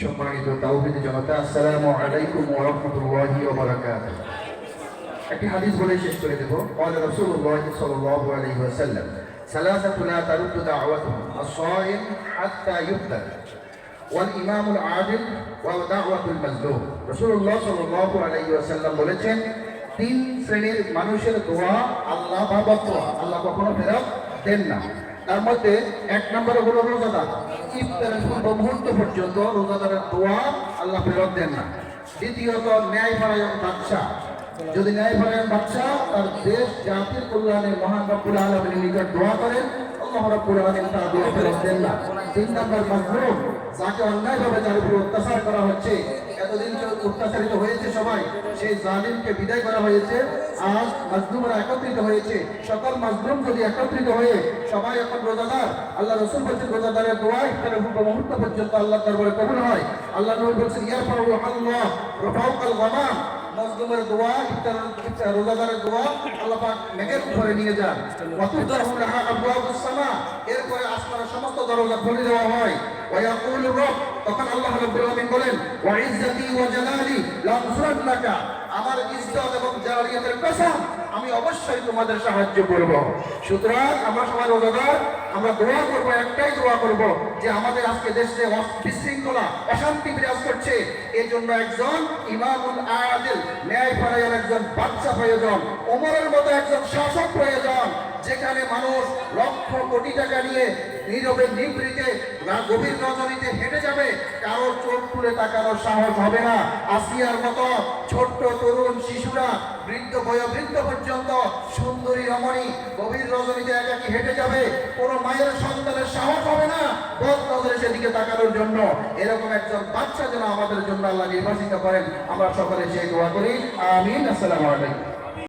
সম্মানিত তাওহিদ জনতা আসসালামু আলাইকুম ওয়া রাহমাতুল্লাহি ওয়া বারাকাতুহু একটি হাদিস বলে শেষ করে দেব قال رسول الله صلى الله عليه وسلم ثلاثة لا ترد دعوتهم الصائم حتى يفطر والإمام العادل ودعوة المظلوم رسول الله صلى الله عليه وسلم বলেছেন তিন শ্রেণীর মানুষের দোয়া আল্লাহ বা বদদোয়া আল্লাহ কখনো ফেরত দেন না। তার মধ্যে এক নম্বরে হলো রোজাদার। ইফতারের পূর্ব মুহূর্ত পর্যন্ত রোজাদারের দোয়া আল্লাহ ফেরত দেন না। দ্বিতীয়ত ন্যায় পরায়ণ বাদশাহ। যদি ন্যায় পরায়ণ বাদশাহ তার দেশ, জাতির কল্যাণে মহান রব্বুল আলমের নিকট দোয়া করেন, আল্লাহ রব্বুল আলমিন তার দোয়া ফেরত দেন না। তিন নম্বর মাজলুম, যাকে অন্যায়ভাবে তার উপর অত্যাচার করা হচ্ছে এতদিন অত্যাচারিত হয়েছে সবাই, সেই জালিমকে বিদায় করা হয়েছে। আজ মাজলুমরা একত্রিত হয়েছে। সকল মাজলুম যদি একত্রিত হয়ে সবাই এখন রোজাদার, আল্লাহ রসুল বলছেন, রোজাদারের দোয়া ইফতারের পূর্ব মুহূর্ত পর্যন্ত আল্লাহ দরবারে কবুল হয়। আল্লাহ নবী বলছেন ইয়ার ফারু আল্লাহ, রফাউকাল গামাম। মজলুমের দোয়া ইফতার, রোজাদারের দোয়া আল্লাহ পাক মেঘের উপরে নিয়ে যান। ওয়াতুদাহু লাহা আবওয়াবুস সামা। এরপরে আসমানের সমস্ত দরজা খুলে দেওয়া হয়। ওয়ায়াকুল রব, তখন আল্লাহ রাব্বুল আলামিন বলেন আমি অবশ্যই তোমাদের সাহায্য করব। সুতরাং আমরা সবাই রোজাদার, আমরা দোয়া করব, একটাই দোয়া করব যে আমাদের আজকে দেশে বিশৃঙ্খলা, অশান্তি বিরাজ করছে। এই জন্য একজন ইমামুল আদিল ন্যায় পরায়ণ একজন বাচ্চা প্রয়োজন, ওমরের মতো একজন শাসক প্রয়োজন, যেখানে কোটি টাকা নিয়ে নীরবে নিবৃতে না, গভীর রজনীতে হেঁটে যাবে, কারোর চোখ তুলে তাকানোর সাহস হবে না। আসিয়ার মতো ছোট্ট তরুণ শিশুরা, বৃদ্ধ বয়োবৃদ্ধ পর্যন্ত সুন্দরী রমণী গভীর রজনীতে একাকি হেঁটে যাবে, কোনো মায়ের সন্তানের সাহস হবে না বদ নজরে সেদিকে তাকানোর জন্য। এরকম একজন বাচ্চা যেন আমাদের জন্য আল্লাহ নির্বাচিত করেন। আমরা সকলে সেই দোয়া করি। আমিন। আসসালামু আলাইকুম।